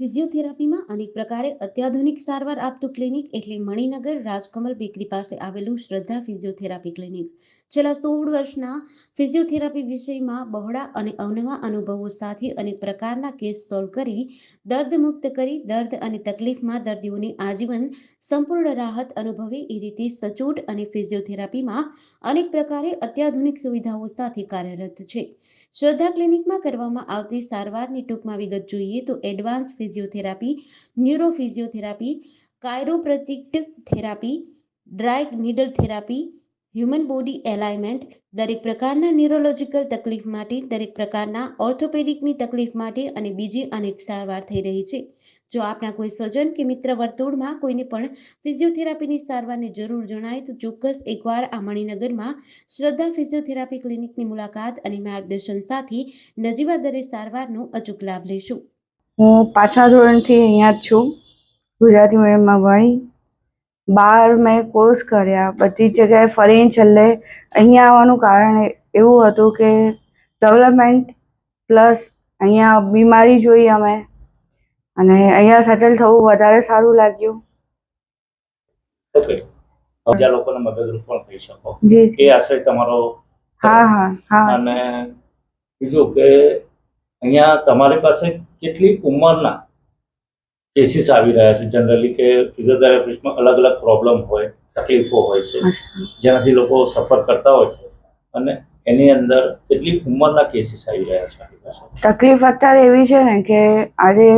ફિઝિયોથેરાપીમાં અનેક પ્રકારે અત્યાધુનિક સારવાર આપતું ક્લિનિક એટલે મણિનગર રાજકમલ બેકરી પાસે આવેલું શ્રદ્ધા ફિઝિયોથેરાપી ક્લિનિક. છેલ્લા સોળ વર્ષના ફિઝિયોથેરાપી વિષયમાં બહોળા અને અવનવા અનુભવો સાથે અનેક પ્રકારના કેસ સોલ્વ કરી, દર્દ મુક્ત કરી, દર્દ અને તકલીફમાં દર્દીઓને આજીવન સંપૂર્ણ રાહત અનુભવે એ રીતે સચોટ અને ફિઝિયોથેરાપીમાં અનેક પ્રકારે અત્યાધુનિક સુવિધાઓ સાથે કાર્યરત છે. શ્રદ્ધા ક્લિનિકમાં કરવામાં આવતી સારવારની ટૂંકમાં વિગત જોઈએ તો advance physiotherapy neuro physiotherapy therapy dry needle therapy human body alignment દરેક પ્રકારના ન્યુરોલોજીકલ તકલીફ માટે, દરેક પ્રકારના ઓર્થોપેડિકની તકલીફ માટે અને બીજી અનેક સારવાર થઈ રહી છે. જો આપના કોઈ સ્વજન કે મિત્ર વર્તુળમાં કોઈને પણ ફિઝિયોથેરાપીની સારવારની જરૂર જણાય, તો ચોક્કસ એકવાર આ મણિનગરમાં શ્રદ્ધા ફિઝિયોથેરાપી ક્લિનિકની મુલાકાત અને માર્ગદર્શન સાથે નજીવા દરે સારવારનો અચૂક લાભ લેશું. હું પાંચમા ધોરણથી અહીંયા જ છું ગુજરાતી મીડિયમમાં ભણી. બહાર મેં કોર્સ કર્યા બધી જગ્યાએ ફરીને છેલ્લે અહીંયા આવવાનું કારણ એવું હતું કે ડેવલપમેન્ટ પ્લસ અહીંયા બીમારી જોઈ અમે. અને અહીંયા સેટલ થવું વધારે સારું લાગ્યું. બીજા લોકોને મદદરૂપ પણ થઈ શકો. એ આશય તમારો હા હા હા. અને બીજું કે અહીંયા તમારી પાસે કેટલી ઉંમરના કેસીસ આવી રહ્યા છે? જનરલી કે ફિઝિયોથેરાપિસ્ટમાં અલગ અલગ પ્રોબ્લેમ હોય તકલીફો હોય છે જેનાથી લોકો સફર કરતા હોય છે. અને એની અંદર કેટલી ઉંમરના કેસીસ આવી રહ્યા છે? તકલીફ અત્યારે એવી છે ને કે આજે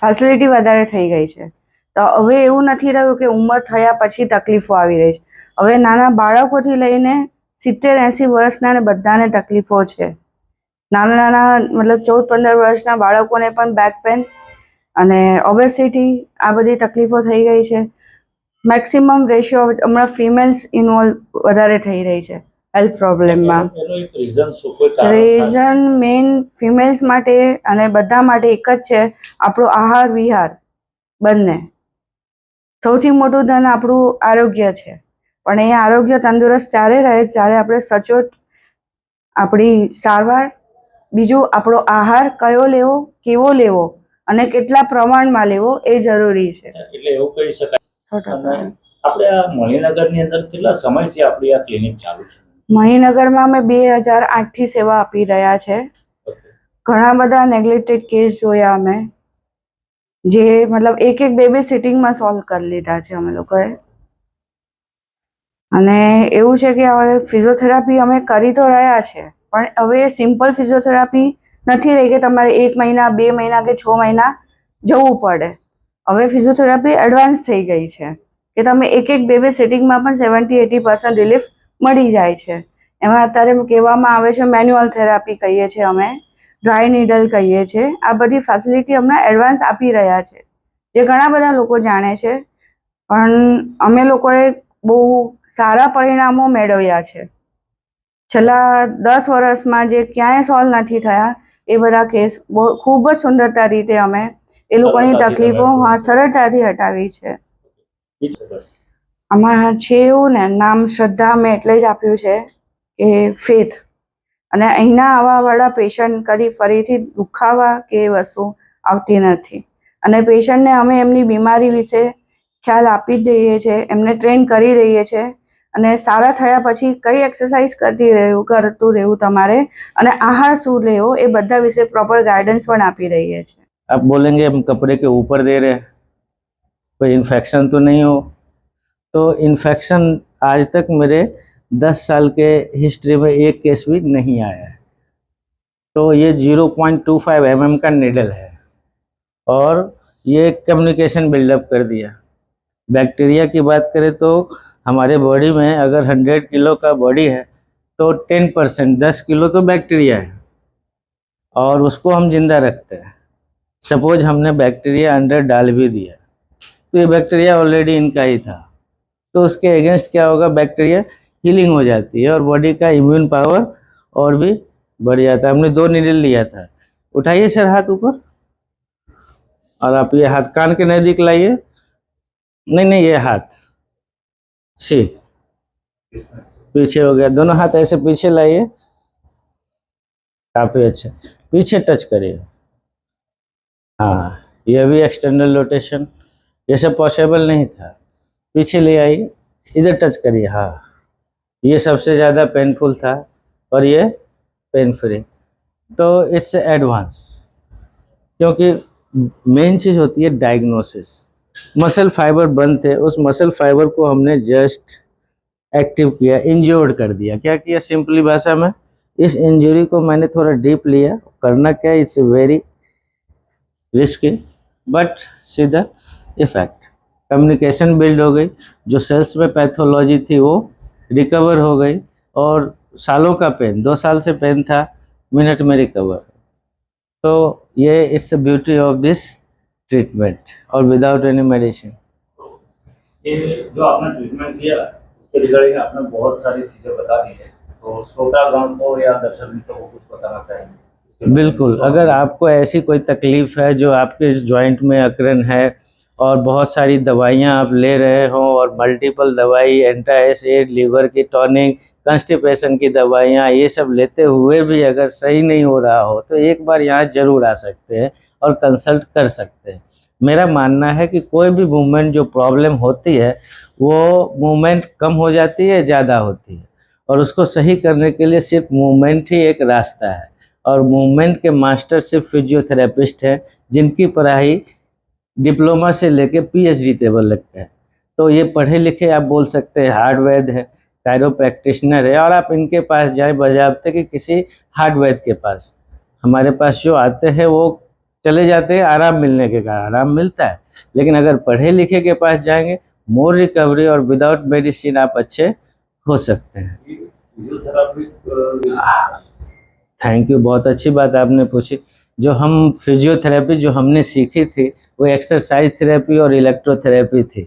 ફેસિલિટી વધારે થઈ ગઈ છે. તો હવે એવું નથી રહ્યું કે ઉંમર થયા પછી તકલીફો આવી રહી છે. હવે નાના બાળકોથી લઈને સિત્તેર એંસી વર્ષના બધાને તકલીફો છે. નાના નાના મતલબ ચૌદ પંદર વર્ષના બાળકોને પણ બેક પેન અને ઓબેસિટી આ બધી તકલીફો થઈ ગઈ છે. મેક્સિમમ રેશિયો હમણાં ફિમેલ્સ ઇન્વોલ્વ વધારે થઈ રહી છે હેલ્થ પ્રોબ્લેમમાં? રીઝન મેઇન ફિમેલ્સ માટે અને બધા માટે એક જ છે આપણો આહાર વિહાર બંને. સૌથી મોટું ધન આપણું આરોગ્ય છે. પણ એ આરોગ્ય તંદુરસ્ત ત્યારે રહે જ્યારે આપણે સચોટ આપણી સારવાર બીજું આપણો આહાર કયો લેવો કેવો લેવો અને કેટલા પ્રમાણમાં લેવો એ જરૂરી છે. એટલે એવું કહી શકાય. આપણે આ મણિનગરની અંદર કેટલા સમયથી આપણી આ ક્લિનિક ચાલુ છે? મણિનગરમાં અમે બે હજાર આઠથી સેવા આપી રહ્યા છે. ઘણા બધા નેગ્લેક્ટેડ કેસ જોયા અમે. જે મતલબ એક એક બે બે સિટિંગમાં સોલ્વ કરી લીધા છે અમે લોકોએ. અને એવું છે કે હવે ફિઝિયોથેરાપી અમે કરી તો રહ્યા છે. પણ હવે સિમ્પલ ફિઝિયોથેરાપી નથી રહી કે તમારે એક મહિના, બે મહિના કે છ મહિના જવું પડે. હવે ફિઝિયોથેરાપી એડવાન્સ થઈ ગઈ છે કે તમે એક એક બે બે સિટિંગમાં પણ સેવન્ટી એટી પર્સન્ટ રિલીફ મળી જાય છે. એમાં અત્યારે કહેવામાં આવે છે મેન્યુઅલ થેરાપી કહીએ છીએ અમે ડ્રાય નીડલ કહીએ છીએ. આ બધી ફેસિલિટી હમણાં એડવાન્સ આપી રહ્યા છે, જે ઘણા બધા લોકો જાણે છે. પણ અમે લોકોએ બહુ સારા પરિણામો મેળવ્યા છે. છેલ્લા દસ વર્ષમાં જે ક્યાંય સોલ્વ નથી થયા એ બધા કેસ બહુ ખૂબ જ સુંદરતા રીતે અમે એ લોકોની તકલીફો સરળતાથી હટાવી છે. અમારા આમાં છે એવું ને નામ શ્રદ્ધા મેં એટલે જ આપ્યું છે કે ફેથ અને અહીંના આવાવાળા પેશન્ટ કદી ફરીથી દુખાવા કે વસ્તુ આવતી નથી. અને પેશન્ટને અમે એમની બીમારી વિશે ખ્યાલ આપી જ દઈએ છીએ એમને ટ્રેન કરી દઈએ છીએ અને સારા થયા પછી કઈ એક્સરસાઇઝ કરતી રહેવું કરતું રહેવું તમારે અને આહાર શું લેવો એ બધા વિશે પ્રોપર ગાઈડન્સ પણ આપી રહીએ છીએ आप बोलेंगे हम कपड़े के ऊपर दे रहे हैं कोई इन्फेक्शन तो नहीं हो तो इन्फेक्शन आज तक मेरे दस साल के हिस्ट्री में एक केस भी नहीं आया है तो ये zero point two five M M का निडल है और ये कम्युनिकेशन बिल्डअप कर दिया बैक्टीरिया की बात करें तो हमारे बॉडी में अगर हंड्रेड किलो का बॉडी है तो टेन परसेंट दस किलो तो बैक्टीरिया है। और उसको हम ज़िंदा रखते हैं। सपोज़ हमने बैक्टीरिया अंडर डाल भी दिया। तो ये बैक्टीरिया ऑलरेडी इनका ही था। तो उसके अगेंस्ट क्या होगा? बैक्टीरिया हीलिंग हो जाती है और बॉडी का इम्यून पावर और भी बढ़ जाता है हमने दो नीडल लिया था। उठाइए सर हाथ ऊपर। और आप ये हाथ कान के नज़दीक लाइए। नहीं नहीं, ये हाथ। सी। पीछे हो गया। दोनों हाथ ऐसे पीछे लाइए। काफ़ी अच्छा। पीछे टच करिए। हाँ ये भी एक्सटर्नल रोटेशन ये सब पॉसिबल नहीं था। पीछे ले आई इधर टच करिए। हाँ। ये सबसे ज़्यादा पेनफुल था और ये पेन फ्री तो इट्स एडवांस क्योंकि मेन चीज़ होती है डायग्नोसिस मसल फाइबर बंद थे उस मसल फाइबर को हमने जस्ट एक्टिव किया इंजोर्ड कर दिया। क्या किया? सिंपली भाषा में, इस इंजरी को मैंने थोड़ा डीप लिया। करना क्या? It's very risky but see the effect communication build हो गई, जो सेल्स में पैथोलॉजी थी वो रिकवर हो गई, और सालों का पेन दो साल से पेन था मिनट में रिकवर तो ये it's beauty of this treatment और विदाउट एनी मेडिसिन जो आपने ट्रीटमेंट किया उसके रिगार्डिंग आपने बहुत सारी चीज़ें बता दी है। तो श्रोतागण को या दर्शक मित्रों को कुछ बताना? बिल्कुल अगर आपको ऐसी कोई तकलीफ़ है जो आपके इस जॉइंट में अकरन है और बहुत सारी दवाइयाँ आप ले रहे हो और मल्टीपल दवाई एंटाएसिड लीवर की टॉनिक कंस्टिपेशन की दवाइयाँ ये सब लेते हुए भी अगर सही नहीं हो रहा हो तो एक बार यहाँ ज़रूर आ सकते हैं। और कंसल्ट कर सकते हैं। मेरा मानना है कि कोई भी मूवमेंट जो प्रॉब्लम होती है, वो मूवमेंट कम हो जाती है, ज़्यादा होती है। और उसको सही करने के लिए सिर्फ़ मूवमेंट ही एक रास्ता है। और मूवमेंट के मास्टर सिर्फ़ फिजियोथेरेपिस्ट हैं, जिनकी पढ़ाई डिप्लोमा से लेके पीएचडी लेवल लगता है। तो ये पढ़े लिखे आप बोल सकते हैं हार्ड वैद है कायरो प्रैक्टिशनर है, और आप इनके पास जाएँ बजाबते कि किसी हार्ड वैद के पास। हमारे पास जो आते हैं, वो चले जाते हैं आराम मिलने के कारण आराम मिलता है। लेकिन अगर पढ़े लिखे के पास जाएँगे मोर रिकवरी और विदाउट मेडिसिन आप अच्छे हो सकते हैं। थैंक यू बहुत अच्छी बात आपने पूछी। जो हम फिजियोथेरेपी जो हमने सीखी थी वो एक्सरसाइज थेरेपी और इलेक्ट्रोथेरेपी थी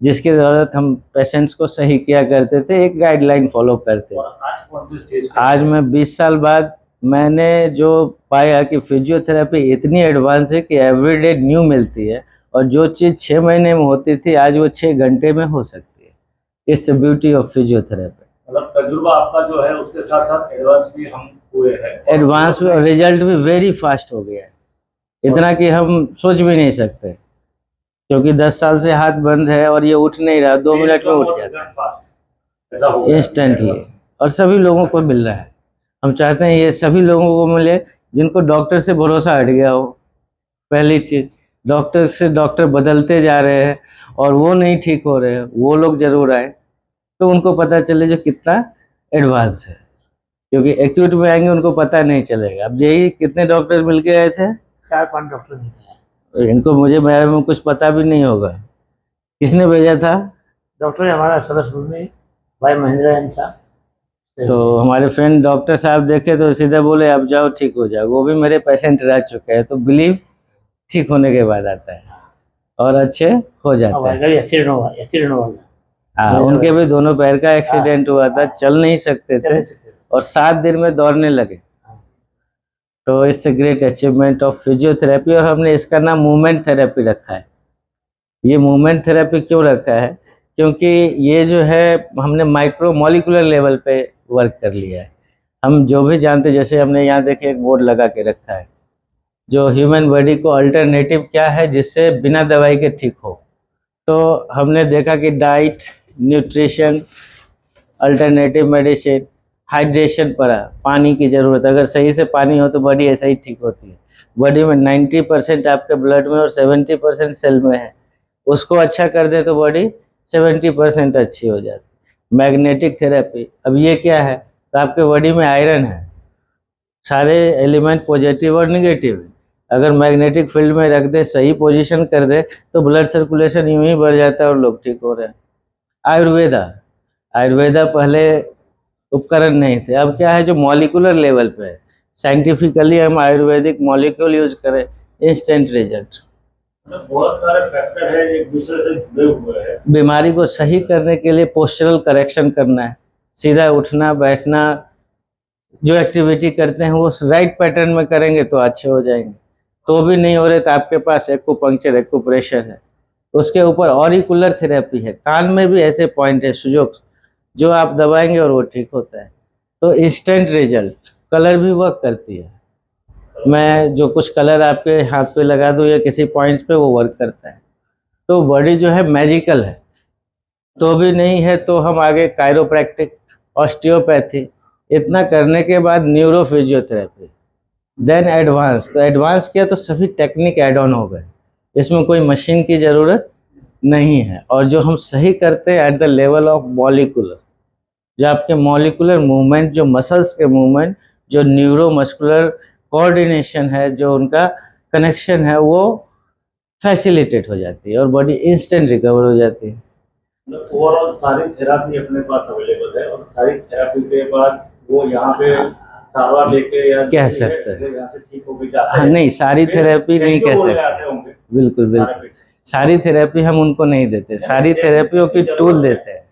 जिसके ज़रूरत हम पेशेंट्स को सही किया करते थे एक गाइडलाइन फॉलो करते। आज कौन से स्टेज आज मैं 20 साल बाद मैंने जो पाया कि फिजियोथेरेपी इतनी एडवांस है कि एवरीडे न्यू मिलती है और जो चीज़ छः महीने में होती थी आज वो छः घंटे में हो सकती है। It's the beauty of physiotherapy मतलब तजुर्बा आपका जो है उसके साथ साथ एडवांस भी हम हुए हैं। एडवांस में रिज़ल्ट भी वेरी फास्ट हो गया है। इतना कि हम सोच भी नहीं सकते। क्योंकि 10 साल से हाथ बंद है और ये उठ नहीं रहा दो मिनट में उठ जाता है। इंस्टेंटली और सभी लोगों को मिल रहा है। हम चाहते हैं ये सभी लोगों को मिले जिनको डॉक्टर से भरोसा हट गया हो। पहली चीज़ डॉक्टर से डॉक्टर बदलते जा रहे हैं और वो नहीं ठीक हो रहे हैं वो लोग ज़रूर आए। तो उनको पता चले जो कितना एडवांस है। क्योंकि एक्यूट में आएँगे उनको पता नहीं चलेगा। अब यही कितने डॉक्टर मिल के आए थे? चार पाँच डॉक्टर। इनको मुझे बारे में कुछ पता भी नहीं होगा। किसने भेजा था? डॉक्टर हमारा सरसपुर में भाई महेंद्र एम था तो हमारे फ्रेंड डॉक्टर साहब देखे तो सीधे बोले अब जाओ ठीक हो जाओ। वो भी मेरे पेशेंट रह चुके हैं तो बिलीव ठीक होने के बाद आता है और अच्छे हो जाते हैं। हाँ उनके भी दोनों पैर का एक्सीडेंट हुआ था चल नहीं सकते थे और सात दिन में दौड़ने लगे। तो it's a great achievement of physiotherapy और हमने इसका नाम मूवमेंट थेरेपी रखा है। ये मूवमेंट थेरेपी क्यों रखा है? क्योंकि ये जो है, हमने माइक्रो मॉलिकुलर लेवल पे वर्क कर लिया है। हम जो भी जानते, जैसे हमने यहाँ देखे एक बोर्ड लगा के रखा है, जो ह्यूमन बॉडी को अल्टरनेटिव क्या है, जिससे बिना दवाई के ठीक हो। तो हमने देखा कि diet nutrition alternative medicine hydration पर, पानी की ज़रूरत। अगर सही से पानी हो तो बॉडी ऐसा ही ठीक होती है। बॉडी में 90 परसेंट आपके ब्लड में और 70 परसेंट सेल में है। उसको अच्छा कर दे तो बॉडी 70 परसेंट अच्छी हो जाती मैग्नेटिक थेरेपी। अब ये क्या है? तो आपके बॉडी में आयरन है। सारे एलिमेंट पॉजिटिव और निगेटिव है। अगर मैग्नेटिक फ़ील्ड में रख दे, सही पोजीशन कर दे तो ब्लड सर्कुलेशन यूँ ही बढ़ जाता है और लोग ठीक हो रहे हैं। आयुर्वेदा। आयुर्वेदा पहले उपकरण नहीं थे। अब क्या है? जो मॉलिकुलर लेवल पे है। साइंटिफिकली हम आयुर्वेदिक मॉलिक्यूल यूज़ करें। Instant result. मतलब बहुत सारे फैक्टर है एक दूसरे से जुड़े हुए हैं। बीमारी को सही करने के लिए पोस्चरल करेक्शन करना है। सीधा उठना, बैठना, जो एक्टिविटी करते हैं, वो राइट पैटर्न में करेंगे तो अच्छे हो जाएँगे। तो भी नहीं हो रहे तो आपके पास एक्यूपंक्चर एक्यूप्रेशर है। उसके ऊपर ऑरिकुलर थेरेपी है। कान में भी ऐसे पॉइंट है सुजोग जो आप दबाएँगे और वो ठीक होता है। तो इंस्टेंट रिज़ल्ट कलर भी वर्क करती है। मैं जो कुछ कलर आपके हाथ पे लगा दूँ या किसी पॉइंट्स पे, वो वर्क करता है। तो बॉडी जो है मैजिकल है। तो भी नहीं है तो हम आगे कायरोप्रैक्टिक ऑस्टियोपैथी इतना करने के बाद न्यूरो फिजियोथेरेपी देन एडवांस तो एडवांस किया तो सभी टेक्निक एड ऑन हो गए। इसमें कोई मशीन की ज़रूरत नहीं है। और जो हम सही करते हैं at the level of molecular जो आपके मॉलिकुलर मूवमेंट जो मसल्स के मूवमेंट जो न्यूरो मस्कुलर कोऑर्डिनेशन है जो उनका कनेक्शन है वो फैसिलिटेट हो जाती है और बॉडी इंस्टेंट रिकवर हो जाती है। ओवरऑल सारी थेरापी अपने पास अवेलेबल है और सारी थेरापी के बाद वो यहाँ पे सारवार लेके या कह सकते हैं। से ठीक होके जाते हाँ नहीं सारी थेरेपी नहीं कह सकते। बिल्कुल बिल्कुल। सारी थेरेपी हम उनको नहीं देते सारी थेरेपियों की टूल देते हैं।